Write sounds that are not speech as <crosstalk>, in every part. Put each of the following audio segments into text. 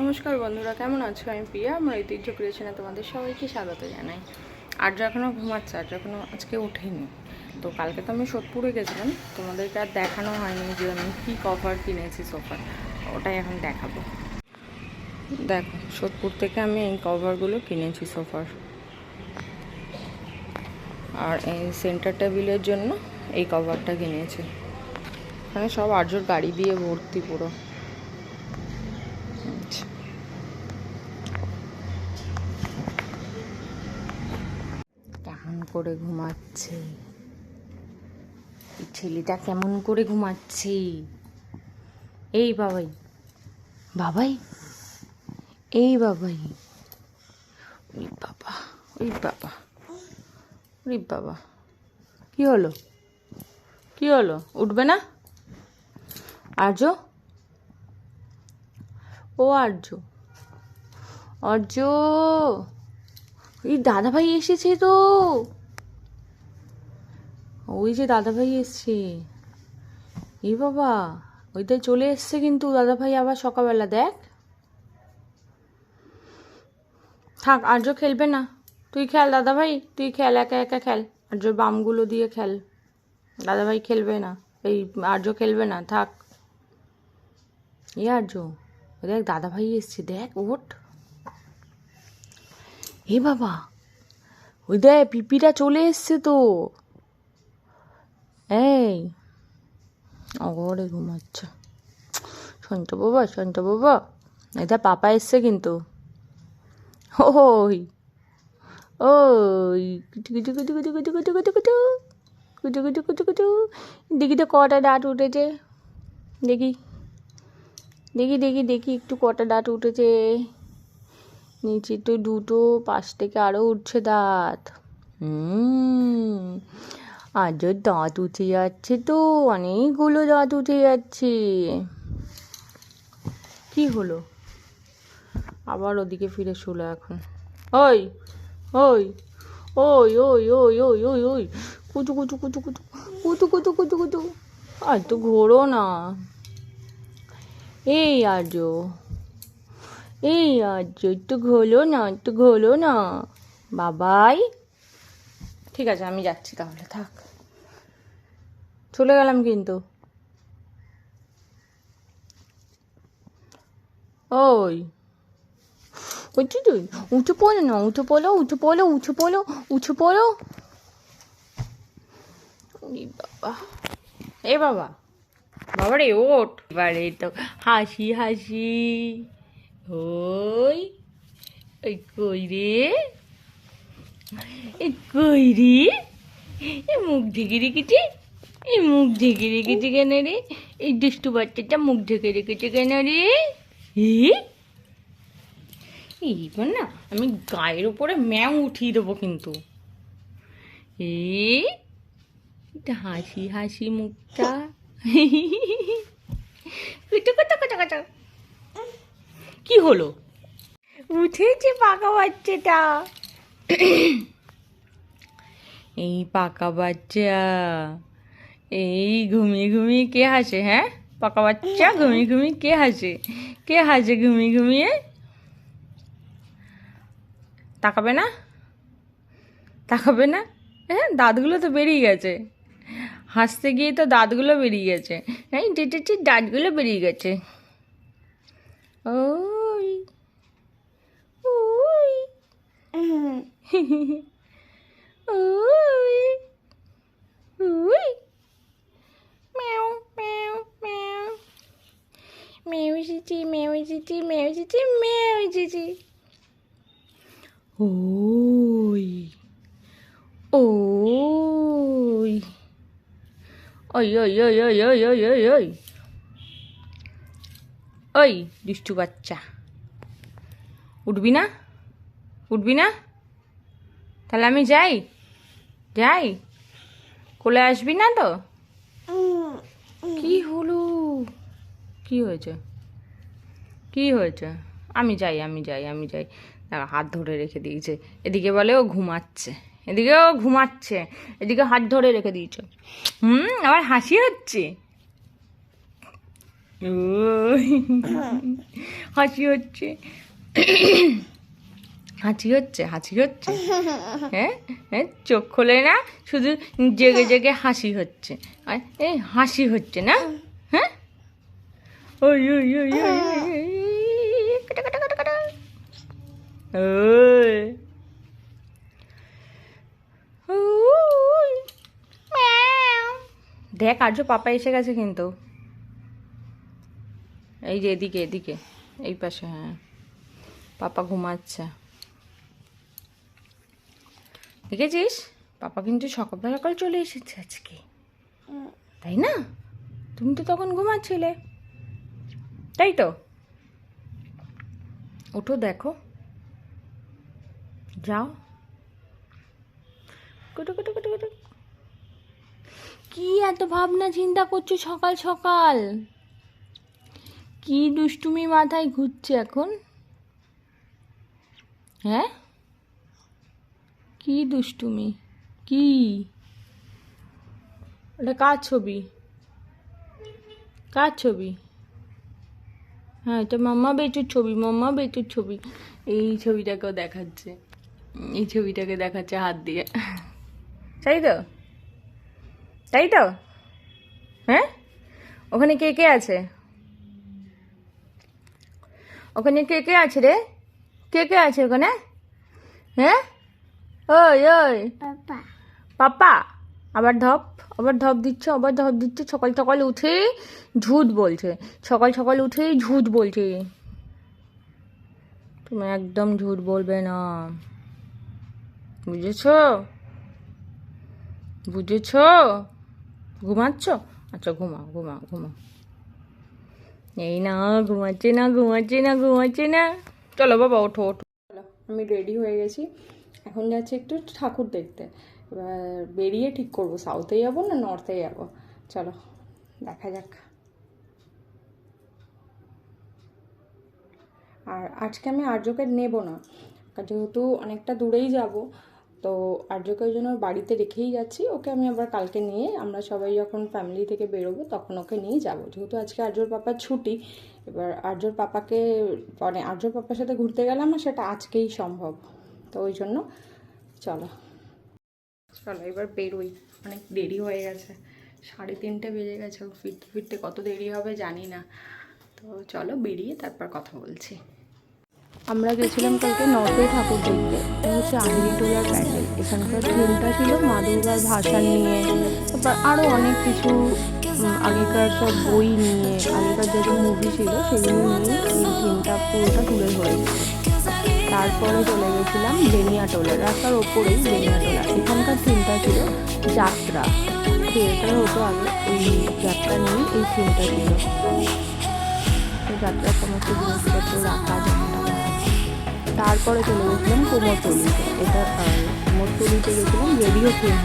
নমস্কার বন্ধুরা, কেমন আছো? আমি প্রিয়া, আমার ঐতিহ্য ক্রিয়েশনে তোমাদের সবাইকে স্বাগত জানাই। আর এখনও ঘুমাচ্ছে, আর এখনও আজকে ওঠেনি। তো কালকে তো আমি সোদপুরে গেছিলাম, তোমাদেরকে আর দেখানো হয়নি যে আমি কী কভার কিনেছি সোফার ওটাই এখন দেখাবো। দেখো, সোদপুর থেকে আমি এই কভারগুলো কিনেছি সোফার আর এই সেন্টার টেবিলের জন্য এই কভারটা কিনেছি। এখানে সব আর্যর গাড়ি দিয়ে ভর্তি পুরো আচ্ছা। কেমন করে ঘুমাচ্ছে। ছেলেটা কেমন করে ঘুমাচ্ছে? এই বাবাই বাবাই, এই বাবাই। ওই বাবা ওই বাবা ওই বাবা। কি হলো? কি হলো? উঠবে না? আর্য? ও আর্য। অর্য এই দাদাভাই এসেছে তো। ওই যে দাদাভাই এসছে। এই বাবা ওইটা চলে এসছে কিন্তু দাদাভাই আবার সকালবেলা, দেখ। থাক, আর্য খেলবে না। তুই খেল দাদাভাই, তুই খেল, একা একা খেল। আর্যর বামগুলো দিয়ে খেল। দাদাভাই খেলবে না, এই আর্য খেলবে না, থাক। এই আর্য ওই দেখ, দাদাভাই এসছে, দেখ ওট এ বাবা, ওই দেখ পিপিটা চলে এসছে তো। এই অগরে ঘুমাচ্ছে সন্ত বাবা সন্ত বাবা এটা পাপা এসছে কিন্তু ওই ওই কুটু কুটু কুটু কুটু কুটু কুটু কুটু কুটু দেখি তো কটা দাঁত উঠেছে দেখি দেখি দেখি দেখি একটু কটা দাঁত উঠেছে নিচে তো দুটো পাশ থেকে আরও উঠছে দাঁত হুম আজ দাঁত উঠে যাচ্ছে তো, অনেকগুলো দাঁত উঠে যাচ্ছে। কি হলো? আবার ওদিকে ফিরে শুলো এখন। ওই ওই ওই ওই ওই ওই ওই ওই, কুচু কুচু কুচু কুচু কুচু কুচু কুচু কুচু। আর তো ঘোরো না। এই আর্য এই আর্য একটু ঘোলো না, একটু ঘোলো না। বাবাই। ঠিক আছে, আমি যাচ্ছি তাহলে, থাক। চলে গেলাম কিন্তু। ওই। উঠে তুই উঠে পড়ো না উঠে পড়ো উঠে পড়ো উঠে পড়ো উঠে পড়ো বাবা। এ বাবা। বাবা রে ওঠ। এবারে তো হাসি হাসি। ওই ওই কই রে? কই রে? এ মুখ ঢেকে রেখেছে? এই মুখ ঢেকে রেখেছে কেন রে? এই দুষ্টু বাচ্চাটা মুখ ঢেকে রেখেছে কেন রে? এ? এইবার না আমি গায়ের উপরে ম্যাও উঠিয়ে দেবো কিন্তু। এটা হাসি হাসি মুখটা। কুচু কুচু কুচু কুচু। কি হলো? উঠেছে পাকা বাচ্চাটা। <coughs> এই পাকা বাচ্চা। এই ঘুমিয়ে ঘুমিয়ে কে হাসে হ্যাঁ? পাকা বাচ্চা ঘুমিয়ে ঘুমিয়ে কে হাসে? কে হাসে ঘুমিয়ে ঘুমিয়ে? তাকাবে না? তাকাবে না? হ্যাঁ দাঁতগুলো তো বেরিয়ে গেছে। হাসতে গিয়ে তো দাঁতগুলো বেরিয়ে গেছে। হ্যাঁ টেটেছি দাঁতগুলো বেরিয়ে গেছে। ওই ওই। Ui. Ui. Mèo, mèo, mèo. Mèo Gigi, mèo Gigi, mèo Gigi, mèo Gigi. Oi. Oi. Oi, oi, oi, oi, oi, oi, oi, oi. ওই দুষ্টু বাচ্চা উঠবি না উঠবি না তাহলে আমি যাই। যাই। কোলে আসবি না তো? কি হলো? কি হয়েছে? কি হয়েছে? আমি যাই আমি যাই আমি যাই। হাত ধরে রেখে দিয়েছে। এদিকে বলে ও ঘুমাচ্ছে। এদিকে ও ঘুমাচ্ছে। এদিকে হাত ধরে রেখে দিয়েছে। হুম, আবার হাসি হচ্ছে? হাসি হচ্ছে। হাঁচি হচ্ছে হাসি হচ্ছে। হ্যাঁ? হ্যাঁ? চোখ খোলে না শুধু জেগে জেগে হাসি হচ্ছে। আর এই হাসি হচ্ছে না? হ্যাঁ? ওই। দেখ আর্য পাপা এসে গেছে কিন্তু। এই যে এদিকে এদিকে। এই পাশে হ্যাঁ। পাপা ঘুমাচ্ছে। দেখেছিস? পাপা কিন্তু সকাল সকাল চলে এসেছে আজকে। তাই না? তুমি তো তখন ঘুমাচ্ছিলে। তাই তো? ওঠো, দেখো। যাও। কি এত ভাবনা, চিন্তা করছ সকাল সকাল? কি দুষ্টুমি মাথায় ঘুরছে এখন? হ্যাঁ? কি দুষ্টুমি? কি? ওটা কার ছবি? কার ছবি? হ্যাঁ এটা মাম্মা বেচুর ছবি, মাম্মা বেচুর ছবি। এই ছবিটাকেও দেখাচ্ছে। এই ছবিটাকে দেখাচ্ছে হাত দিয়ে। তাই তো? তাই তো? হ্যাঁ? ওখানে কে কে আছে? ওখানে কে কে আছে রে? কে কে আছে ওখানে? হ্যাঁ? ওই ওই। পাপা। আবার ধপ আবার ধপ দিচ্ছে আবার ধপ দিচ্ছে সকাল সকাল উঠে ঝুট বলছে। সকাল সকাল উঠে ঝুট বলছে। তুমি একদম ঝুট বলবে না। বুঝেছ? বুঝেছ? ঘুমাচ্ছ? আচ্ছা ঘুমাও ঘুমাও ঘুমাও। এই না ঘুমাচ্ছে না ঘুমাচ্ছে না ঘুমাচ্ছে না। চলো বাবা ওঠো ওঠো। চলো আমি রেডি হয়ে গেছি। এখন যাচ্ছি একটু ঠাকুর দেখতে। এবার বেরিয়ে ঠিক করব। সাউথে যাব না নর্থে যাব? চলো, দেখা যাক। আর আজকে আমি আর্যকে নেব না। যেহেতু অনেকটা দূরেই যাব, তো আর্যকে ওই জন্য বাড়িতে রেখেই যাচ্ছি। ওকে আমি আবার কালকে নিয়ে আমরা সবাই যখন ফ্যামিলি থেকে বেরোবো, তখন ওকে নিয়ে যাব। যেহেতু আজকে আর্যর পাপার ছুটি, এবার আর্যর পাপাকে মানে আর্যর পাপার সাথে ঘুরতে গেলাম সেটা আজকেই সম্ভব। তো ওই জন্য চলো। চলো, এবার বেরোই। অনেক দেরি হয়ে গেছে। সাড়ে তিনটে বেজে গেছে। ফিরতে ফিরতে কত দেরি হবে জানি না। তো চলো বেরিয়ে তারপর কথা বলছি। আমরা গেছিলাম কালকে নর্থে ঠাকুর দেখতে। হচ্ছে আহিরিটোলার প্যান্ডেল। এখানকার থিমটা ছিল মা দুর্গার ভাষা নিয়ে, তারপর আরও অনেক কিছু আগেকার সব বই নিয়ে, আগেকার যত মুভি ছিল, সেগুলো নিয়ে এই থিমটা পুরোটা তুলে ধরেছে। তারপরে চলে গেছিলাম বেনিয়াটোলা রাস্তার ওপরেই বেনিয়াটোলা এখানকার থিমটা ছিল যাত্রা। থিয়েটার হতো আগে এই যাত্রা নিয়ে এই থিমটা ছিল। যাত্রার সমস্ত জিনিসপত্র রাখা যেমনটা তারপরে চলে গেছিলাম কুমোরটুলিতে এটা আহ, কুমোরটুলিতে গেছিলাম রেডিও থিম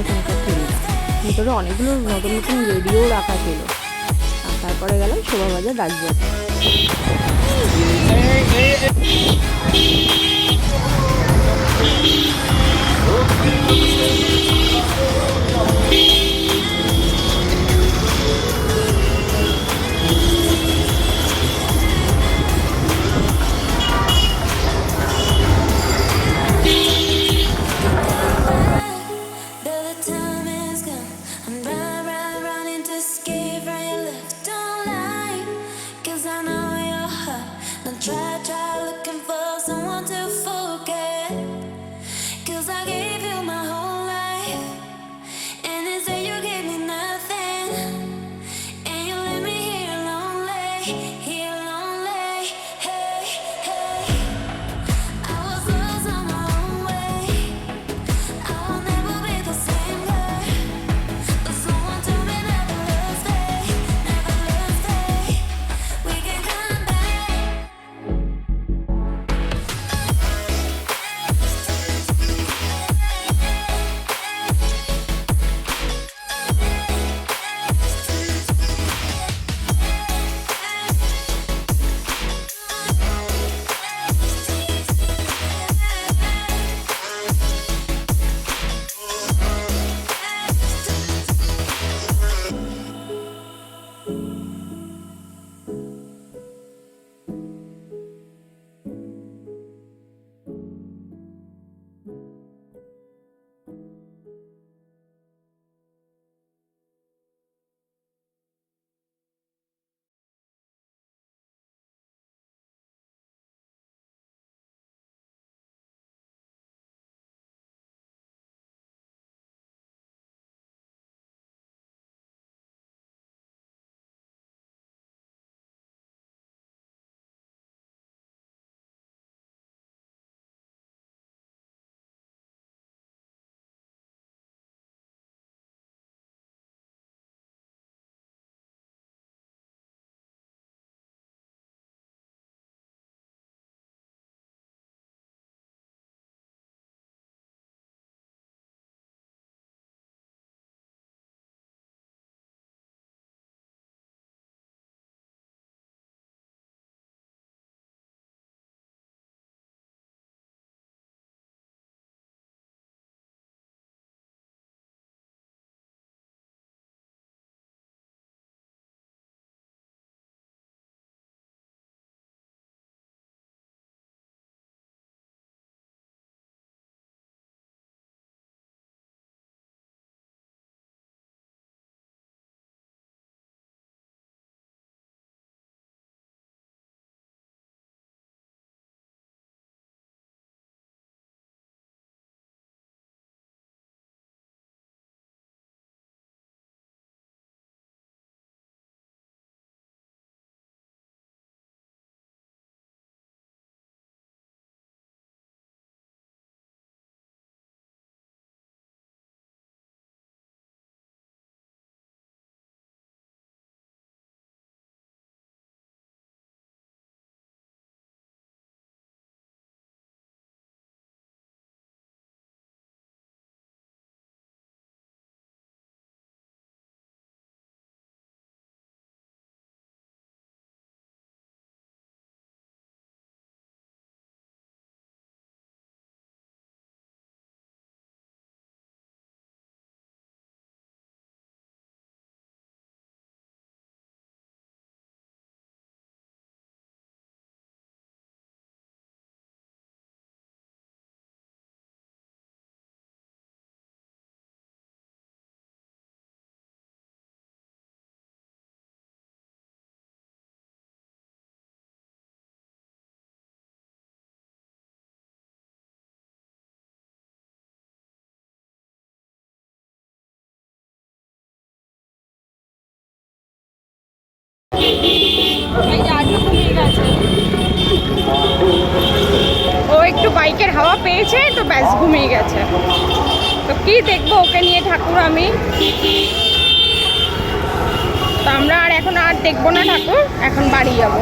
এখানকার থিমটা ভিতরে অনেকগুলো নতুন নতুন রেডিও রাখা ছিল। তারপরে গেলাম শোভাবাজার রাজবাড়ি। বাইকের হাওয়া পেয়েছে, তো ব্যাস ঘুমিয়ে গেছে। তো কি দেখব ওকে নিয়ে ঠাকুর আমি? তো আমরা আর এখন আর দেখব না ঠাকুর, এখন বাড়ি যাব।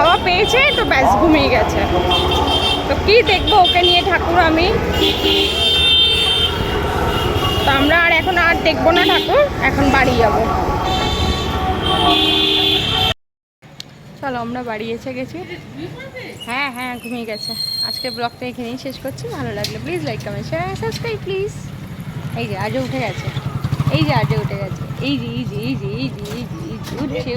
হাওয়া পেয়েছে, তো ব্যাস ঘুমিয়ে গেছে। তো কি দেখব ওকে নিয়ে ঠাকুর আমি? তো আমরা আর এখন আর দেখব না ঠাকুর, এখন বাড়ি যাব। চলো, আমরা বাড়ি এসে গেছি। হ্যাঁ হ্যাঁ ঘুমিয়ে গেছে। আজকে ব্লগটা এখানেই শেষ করছি। ভালো লাগলে please like comment share subscribe please এই যে, আজও উঠে গেছে। এই যে, আজও উঠে গেছে। এই যে এই যে এই যে এই যে এই যে উঠছে।